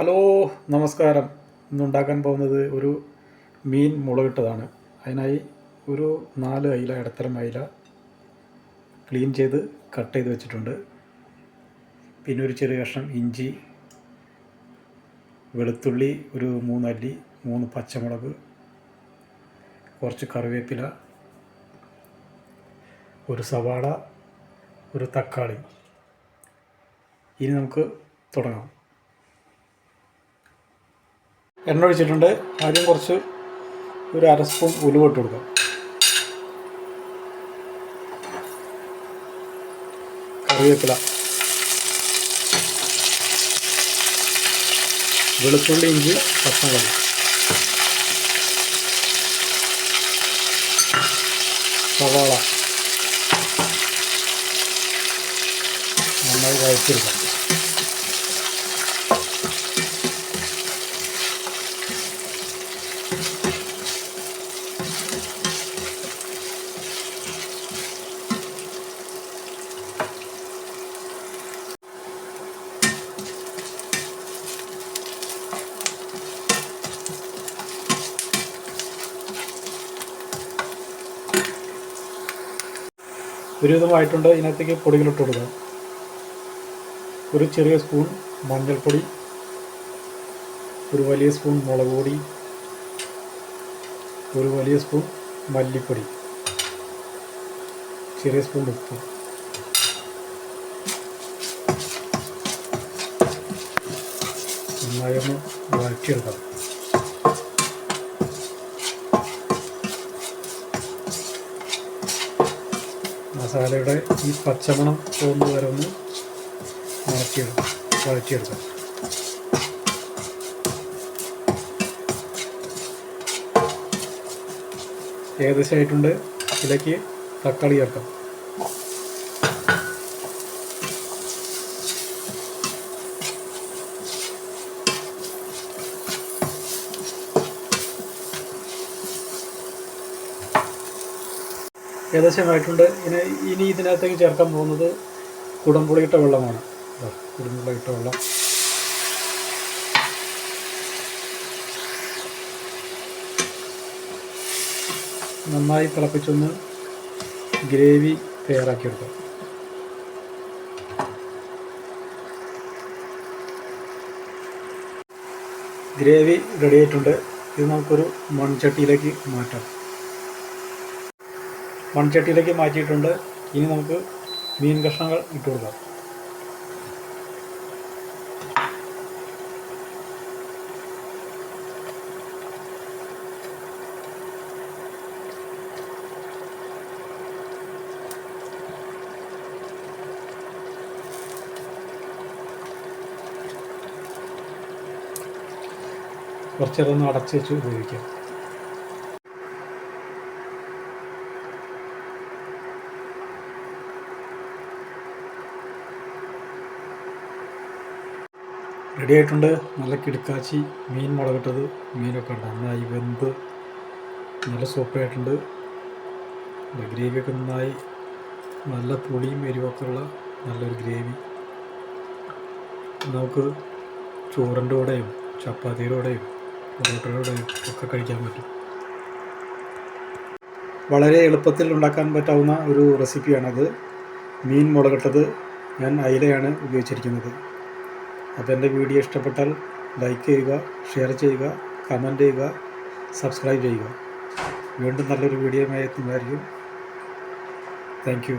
Hello നമസ്കാരം. ഇന്നുണ്ടാക്കാൻ പോകുന്നത് ഒരു മീൻ മുളകിട്ടതാണ്. അതിനായി ഒരു നാല് അയില ഇടത്തരം അയില ക്ലീൻ ചെയ്ത് കട്ട് ചെയ്ത് വെച്ചിട്ടുണ്ട്. പിന്നെ ഒരു ചെറിയ കഷ്ണം ഇഞ്ചി വെളുത്തുള്ളി ഒരു മൂന്നല്ലി മൂന്ന് പച്ചമുളക് കുറച്ച് കറിവേപ്പില ഒരു സവാള ഒരു തക്കാളി. ഇനി നമുക്ക് തുടങ്ങാം. എണ്ണ ഒഴിച്ചിട്ടുണ്ട്. ആദ്യം കുറച്ച് ഒരു അര സ്പൂൺ ഉലുവ ഇട്ട് കൊടുക്കാം. കറിവേപ്പില. വെളുത്തുള്ളി ഇഞ്ചി പച്ചമുളക്. സവാള. നന്നായി വഴച്ചെടുക്കാം ഒരുവിധമായിട്ടുണ്ട്. ഇതിനകത്തേക്ക് പൊടികളിട്ട് കൊടുക്കുക ഒരു ചെറിയ സ്പൂൺ മഞ്ഞൾപ്പൊടി ഒരു വലിയ സ്പൂൺ മുളക് പൊടി ഒരു വലിയ സ്പൂൺ മല്ലിപ്പൊടി ചെറിയ സ്പൂൺ ഉപ്പ്. നന്നായി ഒന്ന് വഴറ്റിയെടുക്കാം. മസാലയുടെ ഈ പച്ചമണം പോകുന്നത് വരെ ഒന്ന് വഴറ്റിയെടുക്കാം. വഴറ്റിയെടുക്കാം ഏകദേശമായിട്ടുണ്ട് ഇതിലേക്ക് തക്കാളി ചേർക്കാം. ഏകദേശമായിട്ടുണ്ട് ഇനി ഇനി ഇതിനകത്തേക്ക് ചേർക്കാൻ പോകുന്നത് കുടംപുളിയിട്ട വെള്ളമാണ്. കുടംപുളിയിട്ട വെള്ളം. നന്നായി തിളപ്പിച്ചൊന്ന് ഗ്രേവി തയ്യാറാക്കിയെടുക്കാം ഗ്രേവി റെഡി ആയിട്ടുണ്ട്. ഇത് നമുക്കൊരു മൺചട്ടിയിലേക്ക് മാറ്റാം. മൺചട്ടിയിലേക്ക് മാറ്റിയിട്ടുണ്ട്. ഇനി നമുക്ക് മീൻ കഷ്ണങ്ങൾ ഇട്ട് കൊടുക്കാം. കുറച്ചേരൊന്ന് അടച്ചു വെച്ച് ഉപയോഗിക്കാം. റെഡി ആയിട്ടുണ്ട്. നല്ല കിടുക്കാച്ചി മീൻ മുളകിട്ടത് മീനൊക്കെ ഉണ്ട്. നന്നായി വെന്ത് നല്ല സൂപ്പറായിട്ടുണ്ട് ഗ്രേവിയൊക്കെ നന്നായി. നല്ല പുളിയും എരിവൊക്കെ ഉള്ള നല്ലൊരു ഗ്രേവി നമുക്ക് ചോറിന്റെ കൂടെയും ചപ്പാത്തിയുടെ കൂടെയും പൊറോട്ടയുടെ കൂടെയും ഒക്കെ കഴിക്കാൻ പറ്റും. വളരെ എളുപ്പത്തിൽ ഉണ്ടാക്കാൻ പറ്റാവുന്ന ഒരു റെസിപ്പിയാണത് മീൻ മുളകിട്ടത്. ഞാൻ അയിലയാണ് ഉപയോഗിച്ചിരിക്കുന്നത്. അപ്പോൾ എന്റെ വീഡിയോ ഇഷ്ടപ്പെട്ടാൽ ലൈക്ക് ചെയ്യുക ഷെയർ ചെയ്യുക കമന്റ് ചെയ്യുക സബ്സ്ക്രൈബ് ചെയ്യുക. വീണ്ടും നല്ലൊരു വീഡിയോയുമായി എത്തുന്നതായിരിക്കും. Thank you.